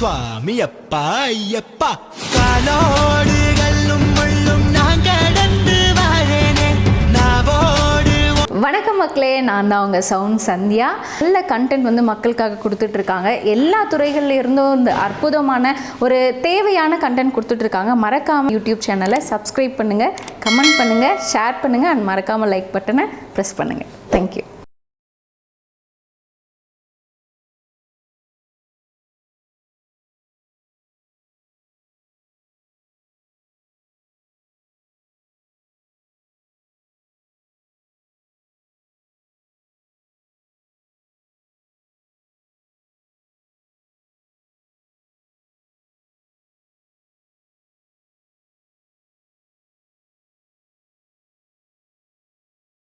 சுவாமி அப்பா ஐயப்பா. காலோடு கல்லும் முள்ளும் நான் கடந்து வாழேனே. நாவோடு வணக்கம் மக்களே நான் தான் உங்கள் சவுண்ட் சந்தியா. நல்ல கண்டென்ட் வந்து மக்களுக்காக கொடுத்துட்ருக்காங்க. எல்லா துறைகள்லேருந்தும் இந்த அற்புதமான ஒரு தேவையான கண்டென்ட் கொடுத்துட்ருக்காங்க. மறக்காமல் யூடியூப் சேனலை சப்ஸ்கிரைப் பண்ணுங்கள் கமெண்ட் பண்ணுங்கள் ஷேர் பண்ணுங்கள் அண்ட் மறக்காமல் லைக் பட்டனை ப்ரெஸ் பண்ணுங்கள் தேங்க்யூ